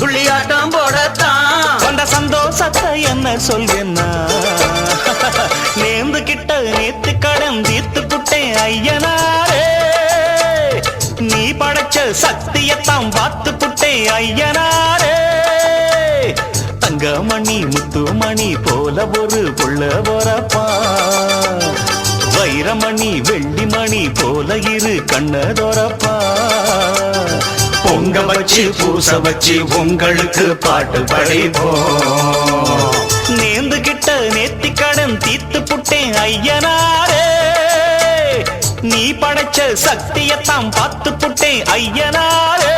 துள்ளியாட்டம் போடத்தான். கொண்ட சந்தோஷத்தை என்ன சொல்வேன்னா நேர்ந்து கிட்ட நேத்து கடன் தீர்த்து புட்டேன் ஐயனாரே. நீ படைச்ச சக்தியத்தான் பார்த்து புட்டேன் ஐயனாரே. தங்கமணி முத்துமணி போல ஒரு புள்ள போறப்பா. வைரமணி வெள்ளிமணி போல இரு கண்ண தோறப்பா. பொங்க வச்சு பூச வச்சு உங்களுக்கு பாட்டு படைப்போம். நேர்ந்து கிட்ட நேத்தி கடன் தீத்து புட்டேன் ஐயனாரே. நீ படைச்ச சக்தியத்தான் பார்த்து புட்டேன் ஐயனாரே.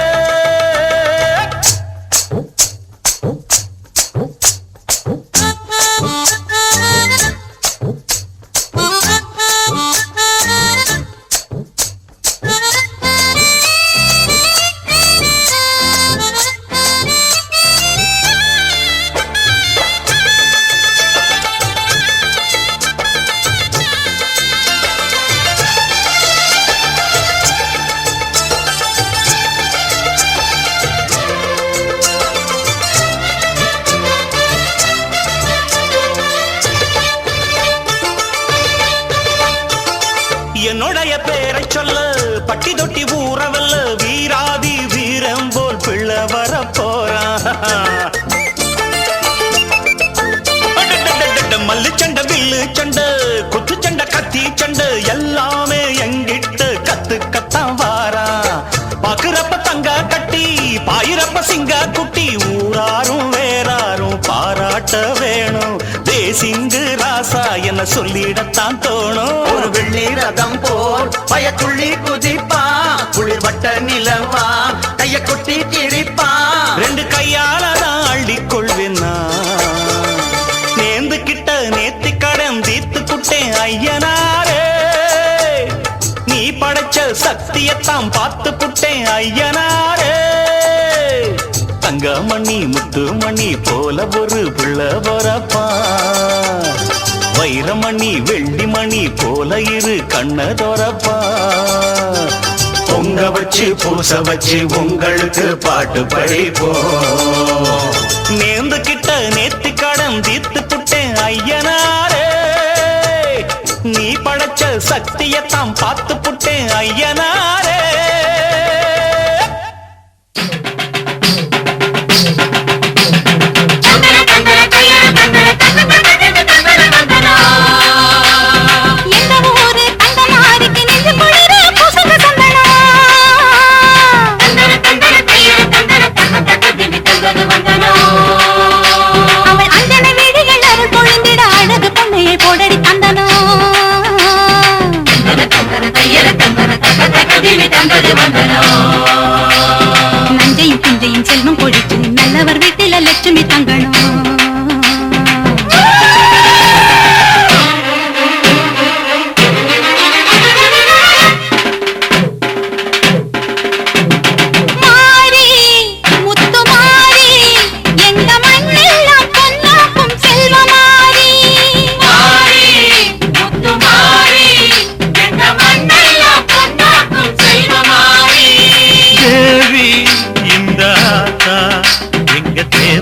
மல்லு சண்டை வில்லு சண்டை குத்து சண்டை கத்தி சண்டை எல்லாமே எங்கிட்ட கத்து கத்தான் வாரா. பாக்குறப்ப தங்க கட்டி பாயிரப்ப சிங்க குட்டி ஊராரும் வேறாரும் பாராட்ட வேணும். தேசிங்கு ராசா என சொல்லிடத்தான் தோணும். ஒரு வெள்ளி ரதம் போல் பயத்துள்ளி குதிப்பா குளிர்வட்ட நிலவா கைய கொட்டி சக்தியத்தான் பார்த்து புட்டேன் ஐயனாரே. தங்கமணி முத்துமணி போல ஒரு பிள்ளை வரப்பா. வைரமணி வெள்ளிமணி போல இரு கண்ண கண்ணதோரப்பா பொங்க வச்சு பூச வச்சு உங்களுக்கு பாட்டு படிப்போம். நேர்ந்து கிட்ட நேத்து கடன் தீர்த்து புட்டேன் ஐயனாரே. நீ படைச்ச சக்தியத்தான் பார்த்து புட்டேன் ஐயனாரே.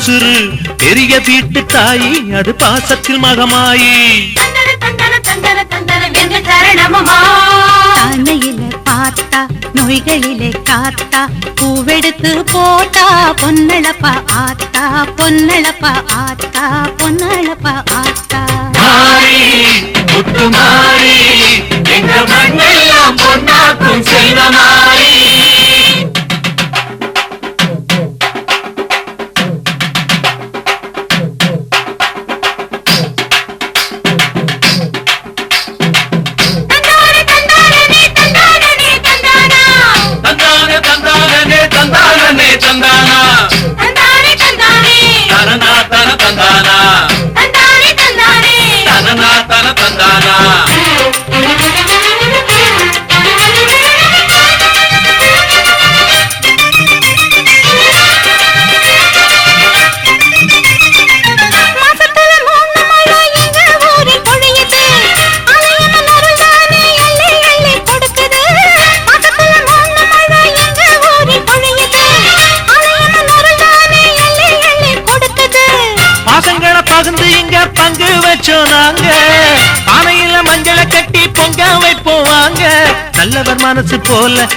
உசுறு பெரிய வீட்டு தாயி அது பாசத்தில் மகமாயி. தானையில பார்த்தா நோய்களிலே காத்தா பூவெடுத்து போட்டா பொன்னழப்பா ஆத்தா பொன்னழப்பா ஆத்தா பொன்னழப்பா ஆத்தா. மாறி முத்து மாறி எங்க மண்ணெல்லாம் பொன்னாக்கும் செல்வ மாறி.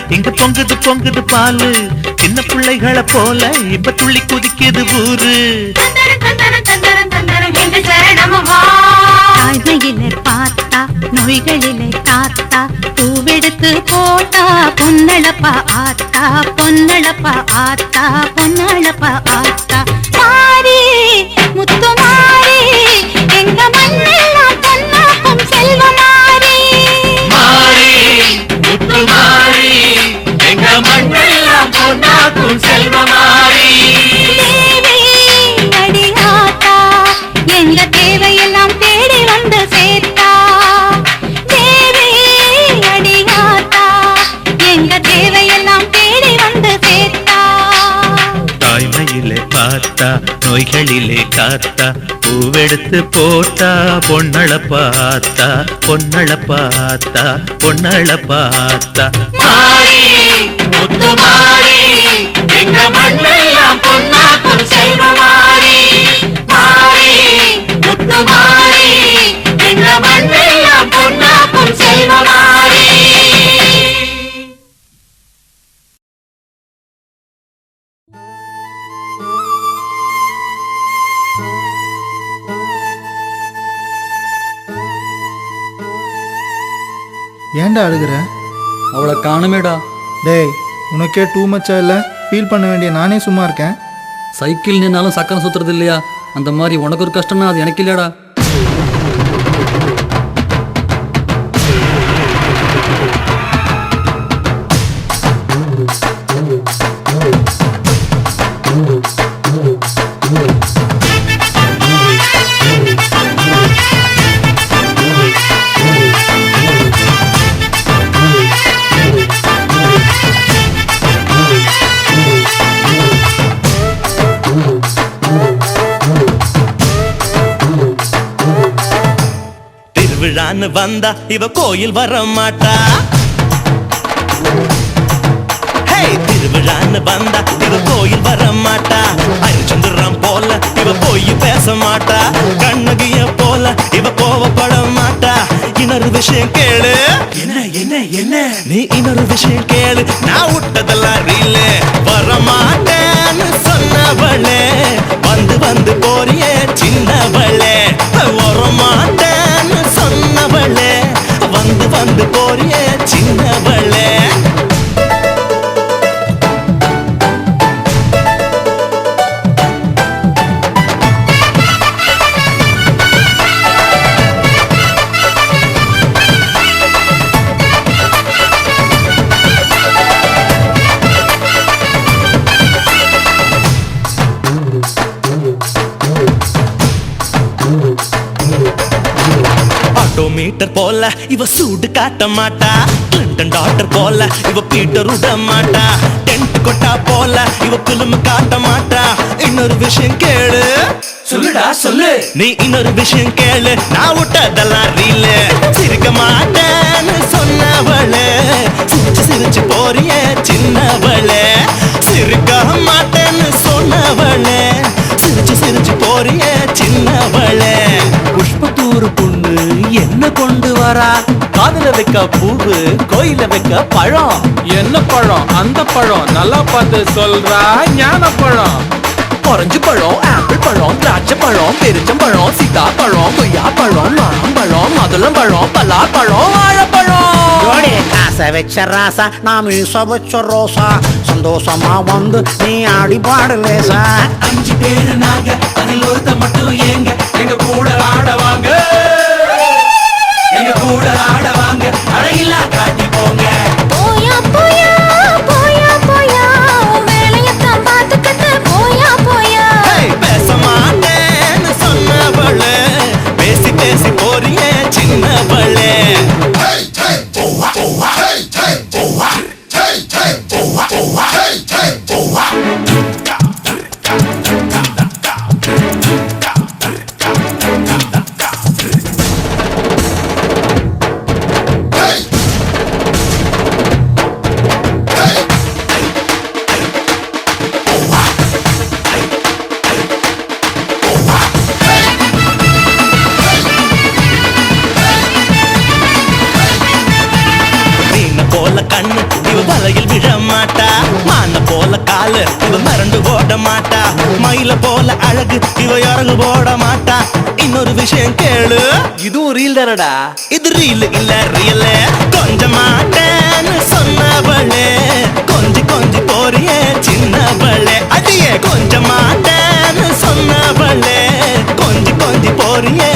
இங்க பொங்குது பொங்குது பாலு. சின்ன பிள்ளைகளை போல இப்ப துள்ளி குதிக்குது ஊரு. தாய்மையிலே பார்த்தா நோய்களிலே காத்தா. பூவெடுத்து போட்டா பொன்னழப்பா ஆத்தா. பொன்னழப்பா ஆத்தா பொன்னழப்பா ஆத்தா. நோய்களிலே காத்தா பூவெடுத்து போட்டா பொன்னள பார்த்தா பொன்னள பார்த்தா பொன்னள பார்த்தா. மாறி முத்து மாறி எங்க மண்ணெல்லாம் பொன்னாக்கும் செல்வ மாறி ஏன்டா அழுகுற? அவளை காணுமேடா. டேய் உனக்கே டூ மச்சா இல்லை? ஃபீல் பண்ண வேண்டிய நானே சும்மா இருக்கேன். சைக்கிள் நின்னாலும் சக்கரம் சுத்துறது இல்லையா? அந்த மாதிரி உனக்கு ஒரு கஷ்டம்னா அது எனக்கு இல்லையாடா? திருவிழான்னு வந்தா இவ கோயில் வர மாட்டா திருவிழான்னு வந்தா இவ கோயில் வர மாட்டா அரிச்சந்திரம் போல இவ போய் பேச மாட்டா. கண்ணகிய போல இவ கோவப்பட மாட்டா. இன்னொரு விஷயம் கேளு. என்ன என்ன என்ன? நீ இன்னொரு விஷயம் கேளு. நான் விட்டதெல்லாம் ரீலு வர மாட்டேன்னு சொன்னவளே. வந்து வந்து ஆட்டோமீட்டர் போல இவ சூடு காட்ட மாட்டா. கிளின்டன் டாக்டர் போல இவ பீட்டர் விட மாட்டா. டென்ட் கொட்டா போல இவ பிலிம் காட்ட மாட்டா. இன்னொரு விஷயம் கேளு. சொல்லுடா சொல்லு. நீ இன்னொரு விஷயம் கேளு. நான் விட்டதெல்லாம் ரீலு சிரிக்க மாட்டேன்னு சொன்னவளே. சிரிச்சு சிரிச்சு போறியே சின்னவளே. சிரிக்க மாட்டேன்னு சொன்னவளே. சிரிச்சு சிரிச்சு போறிய சின்னவளே. புஷ்பத்தூர் பொண்ணு என்ன கொண்டு வரா? காதுல வைக்க பூவு கோயில வைக்க பழம். என்ன பழம்? அந்த பழம் நல்லா பார்த்து சொல்றா. ஞான பழம். ஆரஞ்சு பழம் ஆப்பிள் பழம் திராட்சை பழம் பெருச்சம்பழம் சீதா பழம் கொய்யா பழம் மாம்பழம் மாதுளம் பழம் பலாப்பழம் வாழைப்பழம் ஜோடி காசை வச்ச ராசா நான் மீச வச்ச ரோசா. சந்தோஷமா வந்து நீ ஆடி பாடலேசா அஞ்சு பேரு நாங்க அதில் ஒருத்த மட்டும் ஏங்க. எங்க கூட ஆடவாங்க எங்க கூட ஆடவாங்க அழகில்லா காட்டி இதுவும் தானடா இது ரீல் இல்ல ரியல் கொஞ்ச மாட்டேன்னு சொன்னவளே. கொஞ்சி கொஞ்சி போறியே சின்னவளே. அடியே கொஞ்ச மாட்டேன்னு சொன்னவளே. கொஞ்சி கொஞ்சி போறியே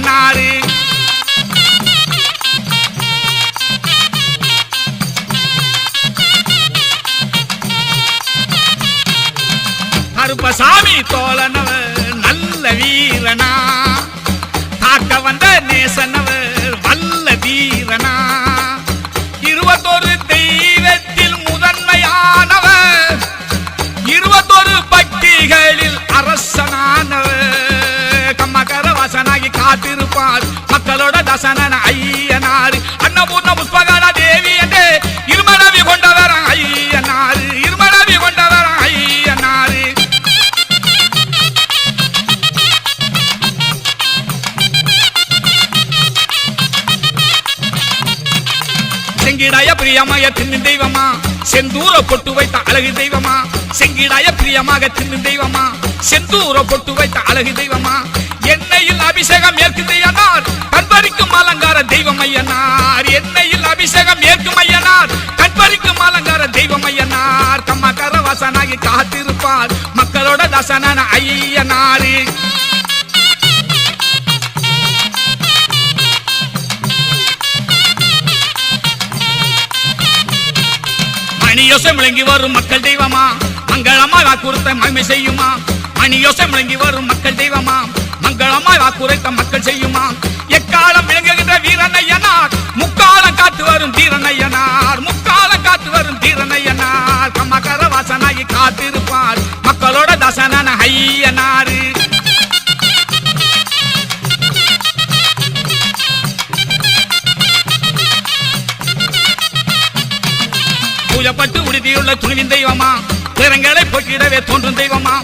ஐயனாரு வாசனாகி காத்திருப்பார் மக்களோட தசனன ஐயனார் அன்னபூர்ண புஷ்பகர தேவி என்று இருமணவி கொண்டவர் ஐயனார் இருமணவி கொண்டவர் ஐயனார் செங்கிடாய பிரியமாய தின்னு தெய்வமா. செந்தூர பொட்டு வைத்த அழகு தெய்வமா. செங்கிடாய பிரியமாக தின்னு தெய்வமா. செந்தூர பொட்டு வைத்த அழகு தெய்வமா. என்னையில் அபிஷேகம் மேற்கு தெய்வனார் கண்பறிக்கும் அலங்கார தெய்வம் ஐயனார் என்னையில் அபிஷேகம் மேற்கும் ஐயனார் கண்பறிக்கும் அலங்கார தெய்வம் ஐயனார் கம்மா வாசனாகி காத்திருப்பார் மக்களோட தசனான ஐயனாரு மணியோசை முழங்கி வரும் மக்கள் தெய்வமா? மங்களமா வாக்குறுத்த மகிமை செய்யுமா? மணியோசை முழங்கி வரும் மக்கள் தெய்வமா? மங்களமா வாக்குரைத்த மக்கள் செய்யுமா? எக்காலம் விளங்குகின்ற வீரனையனார்? முக்காலம் காத்து வரும் வீரனையனார் முக்காலம் காத்து வரும் வீரனையனார் கமகர வாசனாகி காத்திருப்பார். மக்களோட தசனன ஐயனாரு. பூஜப்பட்டு உறுதியுள்ள துணிவின் தெய்வமா? பிறங்களை போக்கிடவே தோன்றும் தெய்வமா?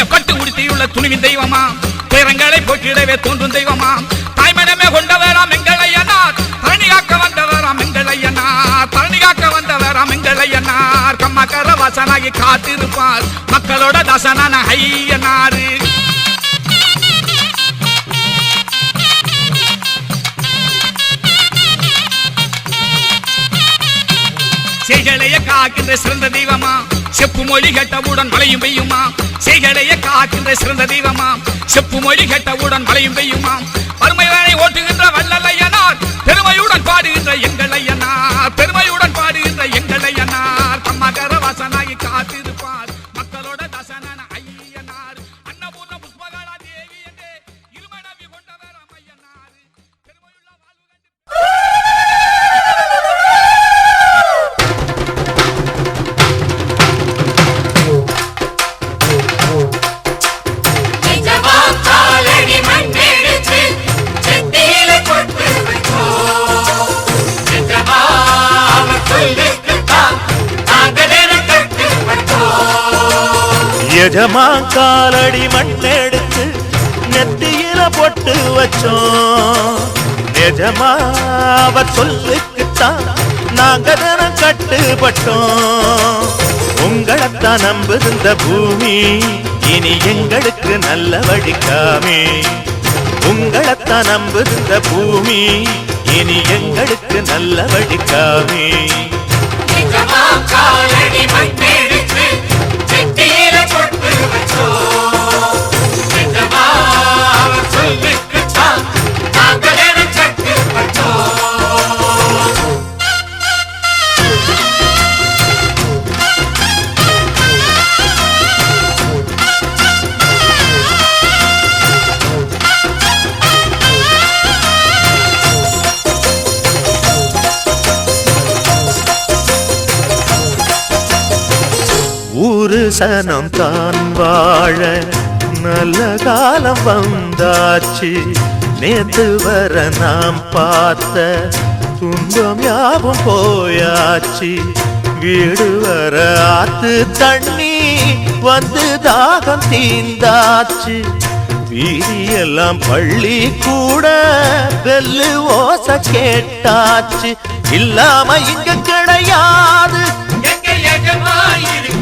துணிய பட்டு உடுத்தியுள்ள துணிவின் தெய்வமா? பேரங்களை போக்கிடவே தோன்றும் தெய்வமா? தாய்மனமே கொண்டவராம் எங்கள் ஐயனார் தரணி காக்க வந்தவராம் எங்கள் ஐயனார் தரணி வந்தவராம் எங்கள் ஐயனார் வாசனாகி காத்திருப்பார். மக்களோட தசனான ஐயனாரு. செய்களைய காக்கின்ற சிறந்த தெய்வமா? செப்பு மொழி கேட்டவுடன் மழையும் பெய்யுமா? செய்களைய காக்கின்ற சிறந்த தெய்வமா? செப்பு மொழி கேட்டவுடன் மழையும் பெய்யுமா? வறுமையானை ஓட்டுகின்ற வல்லலையனார் பெருமையுடன் பாடுகின்ற எங்கள் ஐயனார். எஜமா காலடி மண்ணெடுத்து நெத்தியில பொட்டு வச்சோம். நிஜமா அவர் சொல்லுக்குத்தான் நாங்க தினம் கட்டுப்பட்டோம். உங்களைத்தான் நம்புகின்ற பூமி இனி எங்களுக்கு நல்ல வழிக்காமே. உங்களைத்தான் நம்புகின்ற பூமி இனி எங்களுக்கு நல்ல வழிக்காமே. ஊரு தான் வாழ நல்ல காலம் வந்தாச்சு. நேத்து வர நாம் பார்த்த துன்பம் யாவும் போயாச்சு. வீடு வர ஆத்து தண்ணி வந்து தாகம் தீந்தாச்சு வீதியெல்லாம் பள்ளி கூட வெல்லு ஓச கேட்டாச்சு. இல்லாம இங்க கிடையாது.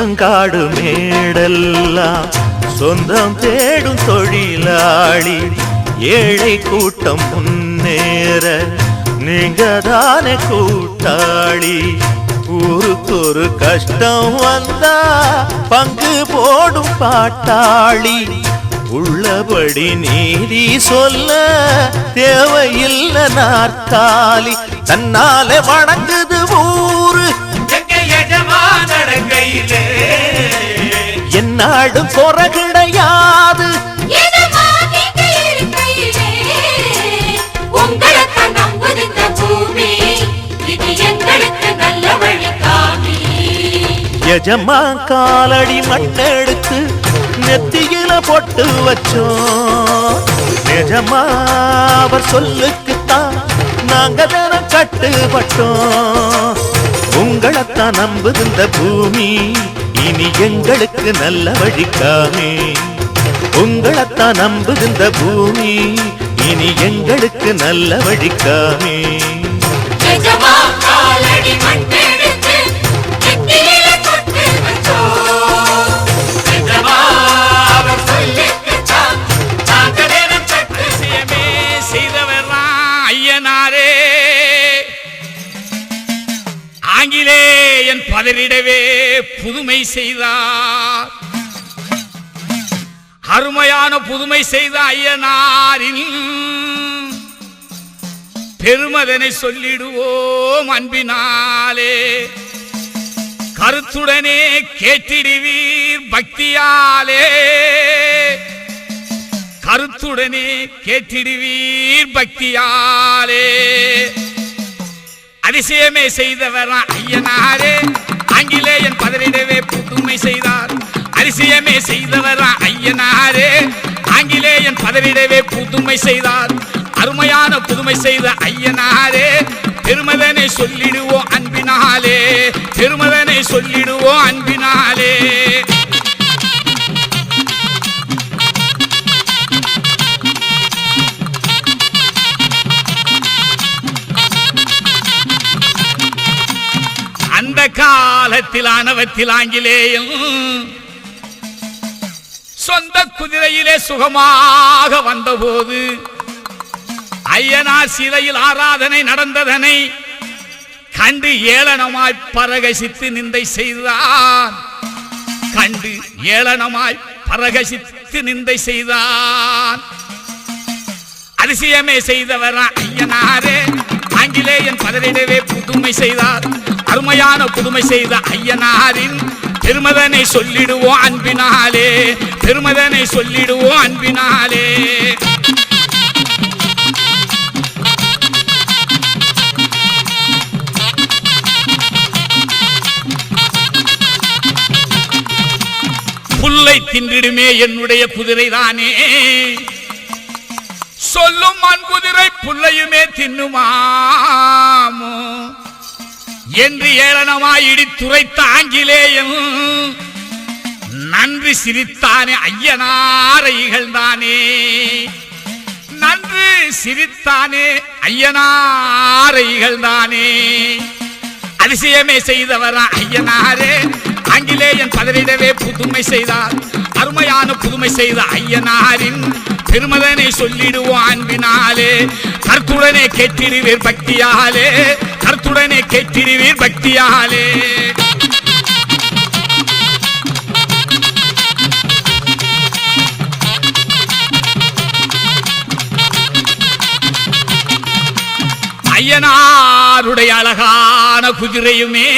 தோட்டங்காடு மேடெல்லாம் சொந்தம் தேடும் தொழிலாளி ஏழை கூட்டம் முன்னேற நீங்க தானே கூட்டாளி. ஊருக்கு ஒரு கஷ்டம் வந்தா பங்கு போடும் பாட்டாளி. உள்ளபடி நீதி சொல்ல தேவையில்லை நாற்காலி. தன்னாலே வணங்கு எஜமா காலடி மண்ணெடுத்து நெத்தியில போட்டு வச்சோம். நிஜமா அவர் சொல்லுக்குத்தான் நாங்க தினம் கட்டுப்பட்டோம். உங்களைத்தான் நம்புகின்ற பூமி இனி எங்களுக்கு நல்ல வழிக்காமே. உங்களைத்தான் நம்புகின்ற பூமி இனி எங்களுக்கு நல்ல வழிக்காமே. பதறிடவே புதுமை செய்தார். அருமையான புதுமை செய்த ஐயனாரின் பெருமதனை சொல்லிடுவோம் அன்பினாலே. கருத்துடனே கேட்டிடுவீர் பக்தியாலே. கருத்துடனே கேட்டிடுவீர் பக்தியாலே. அதிசயமே செய்தவரா ஐயனாரே. ஆங்கிலேயன் பதறிடவே புதுமை செய்தார். அரிசியமே செய்தவரா ஐயனாரே. ஆங்கிலேயன் பதறிடவே புதுமை செய்தார். அருமையான புதுமை செய்த ஐயனாரே. பெருமதனை சொல்லிடுவோம் அன்பினாலே. பெருமதனை சொல்லிடுவோம் அன்பினாலே. காலத்தில் ஆணவத்தில் ஆங்கிலேயும் சொந்த குதிரையிலே சுகமாக வந்தபோது ஐயனார் சிலையில் ஆராதனை நடந்ததனை கண்டு ஏளனமாய் பரகசித்து நிந்தை செய்தான். கண்டு ஏளனமாய் பரகசித்து நிந்தை செய்தான். அதிசயமே செய்தவரா ஐயனாரே ஆங்கிலேயன் பதறிடவே புதுமை செய்தார் அருமையான புதுமை செய்த ஐயனாரின் பெருமதனை சொல்லிடுவோம் அன்பினாலே பெருமதனை சொல்லிடுவோம் அன்பினாலே. புல்லை தின்றிடுமே என்னுடைய குதிரை தானே சொல்லும் அன்புதிரை புல்லையுமே தின்னுமா? என்று ஏளனமாய் இடித்துரைத்த ஆங்கிலேயம் நன்றி சிரித்தானே ஐயனாரை இகழ்ந்தானே. நன்று சிரித்தானே ஐயனாரை இகழ்ந்தானே. அதிசயமே செய்தவரா ஐயனாரே. ஆங்கிலேயன் பதறிடவே புதுமை செய்தார். அருமையான புதுமை செய்த ஐயனாரின் பெருமதனை சொல்லிடுவோம் அன்பினாலே கருத்துடனே கேட்டிடுவீர் பக்தியாலே. கருத்துடனே கேட்டிடுவீர் பக்தியாலே. ஐயனாருடைய அழகான குதிரையுமே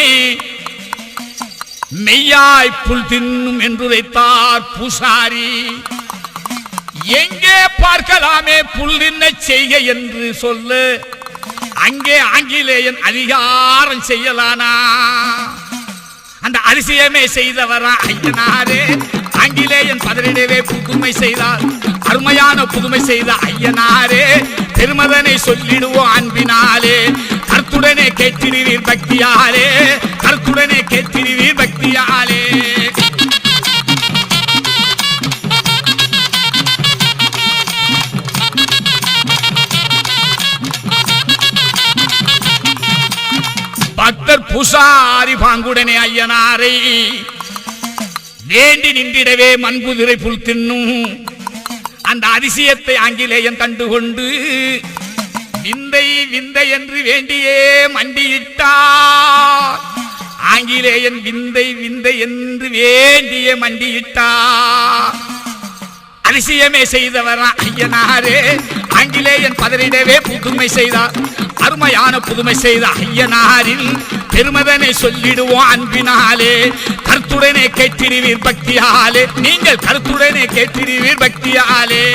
மெய்யாய் புல் தின்னும் என்றுரைத்தார் பூசாரி. எங்கே பார்க்கலாமே புல் செய்ய என்று சொல்லு. அங்கே ஆங்கிலேயன் அதிகாரம் செய்யலானா? அந்த அதிசயமே செய்தவரா ஐயனாரே? ஆங்கிலேயன் பதறிடவே புதுமை செய்தார். அருமையான புதுமை செய்த ஐயனாரே. பெருமதனை சொல்லிடுவோம் அன்பினாலே. கருத்துடனே கேட்டிடுவீர் பக்தியாலே. கருத்துடனே கேட்டிடுவீர் பக்தியாலே. பூசாரி பாங்குடனே ஐயனாரை. வேண்டி நின்றிடவே மண்புதிரை புல் தின்னும். அந்த அதிசயத்தை ஆங்கிலேயன் கண்டுகொண்டு விந்தை விந்தை என்று வேண்டியே மண்டியிட்டார். ஆங்கிலேயன் விந்தை விந்தை என்று வேண்டியே மண்டியிட்டார். அதிசயமே செய்தவரா ஐயனாரே. ஆங்கிலேயன் பதறிடவே புதுமை செய்தார். அருமையான புதுமை செய்த ஐயனாரின் பெருமதனை சொல்லிடுவோம் அன்பினாலே. கருத்துடனே கேட்டிருவீர் பக்தியாலே. நீங்கள் கருத்துடனே கேட்டிருவீர் பக்தியாலே.